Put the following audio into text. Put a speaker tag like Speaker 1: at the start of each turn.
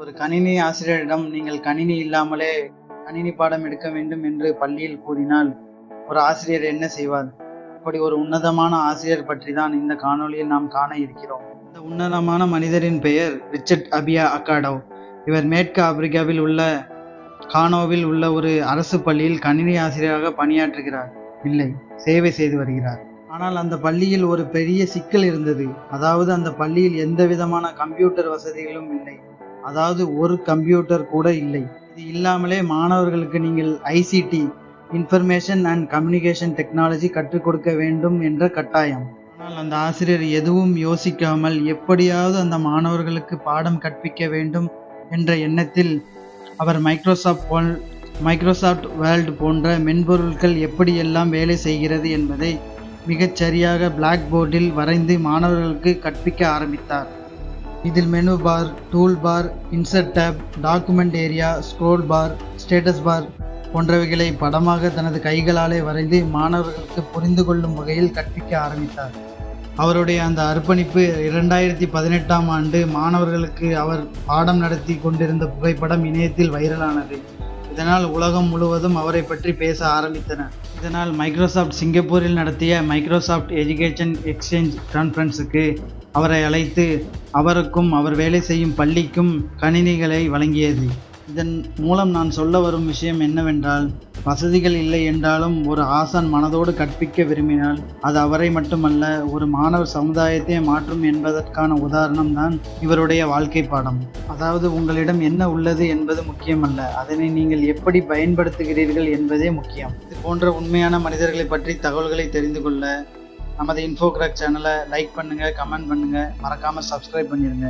Speaker 1: ஒரு கணினி ஆசிரியரிடம் நீங்கள் கணினி இல்லாமலே கணினி பாடம் எடுக்க வேண்டும் என்று பள்ளியில் கூறினால் ஒரு ஆசிரியர் என்ன செய்வார்? அப்படி ஒரு உன்னதமான ஆசிரியர் பற்றி தான் இந்த காணொளியில் நாம் காண இருக்கிறோம். இந்த உன்னதமான மனிதரின் பெயர் ரிச்சர்ட் அபியா அக்காடோ இவர் மேற்கு ஆப்பிரிக்காவில் உள்ள கானோவில் உள்ள ஒரு அரசு பள்ளியில் கணினி ஆசிரியராக பணியாற்றுகிறார். இல்லை சேவை செய்து வருகிறார். ஆனால் அந்த பள்ளியில் ஒரு பெரிய சிக்கல் இருந்தது. அதாவது அந்த பள்ளியில் எந்த விதமான கம்ப்யூட்டர் வசதிகளும் இல்லை. அதாவது ஒரு கம்ப்யூட்டர் கூட இல்லை. இது இல்லாமலே மாணவர்களுக்கு நீங்கள் ICT information and communication technology கற்றுக் கொடுக்க வேண்டும் என்ற கட்டாயம். ஆனால் அந்த ஆசிரியர் எதுவும் யோசிக்காமல் எப்படியாவது அந்த மாணவர்களுக்கு பாடம் கற்பிக்க வேண்டும் என்ற எண்ணத்தில் அவர் மைக்ரோசாஃப்ட் போல் மைக்ரோசாஃப்ட் வேர்ல்டு போன்ற மென்பொருட்கள் எப்படியெல்லாம் வேலை செய்கிறது என்பதை மிகச் சரியாக பிளாக் போர்டில் வரைந்து மாணவர்களுக்கு கற்பிக்க ஆரம்பித்தார். இதில் menu bar tool bar insert tab document area scroll bar status bar போன்றவைகளை படமாக தனது கைகளாலே வரைந்து மாணவர்களுக்கு புரிந்து கொள்ளும் வகையில் கற்பிக்க ஆரம்பித்தார். அவருடைய அந்த அர்ப்பணிப்பு இரண்டாயிரத்தி பதினெட்டாம் ஆண்டு மாணவர்களுக்கு அவர் பாடம் நடத்தி கொண்டிருந்த புகைப்படம் இணையத்தில் வைரலானது. இதனால் உலகம் முழுவதும் அவரை பற்றி பேச ஆரம்பித்தனர் இதனால் மைக்ரோசாஃப்ட் சிங்கப்பூரில் நடத்திய மைக்ரோசாஃப்ட் எஜுகேஷன் எக்ஸ்சேஞ்ச் கான்ஃபரன்ஸுக்கு அவரை அழைத்து அவருக்கும் அவர் வேலை செய்யும் பள்ளிக்கும் கணினிகளை வழங்கியது. இதன் மூலம் நான் சொல்ல வரும் விஷயம் என்னவென்றால் வசதிகள் இல்லை என்றாலும் ஒரு ஆசான் மனதோடு கற்பிக்க விரும்பினால் அது அவரை மட்டுமல்ல ஒரு மாணவர் சமுதாயத்தை மாற்றும் என்பதற்கான உதாரணம் தான் இவருடைய வாழ்க்கை பாடம். அதாவது உங்களிடம் என்ன உள்ளது என்பது முக்கியமல்ல. அதனை நீங்கள் எப்படி பயன்படுத்துகிறீர்கள் என்பதே முக்கியம். இது போன்ற உண்மையான மனிதர்களை பற்றி தகவல்களை தெரிந்து கொள்ள நமது இன்ஃபோகிராக் சேனலை லைக் பண்ணுங்கள் கமெண்ட் பண்ணுங்கள் மறக்காமல் சப்ஸ்கிரைப் பண்ணிடுங்க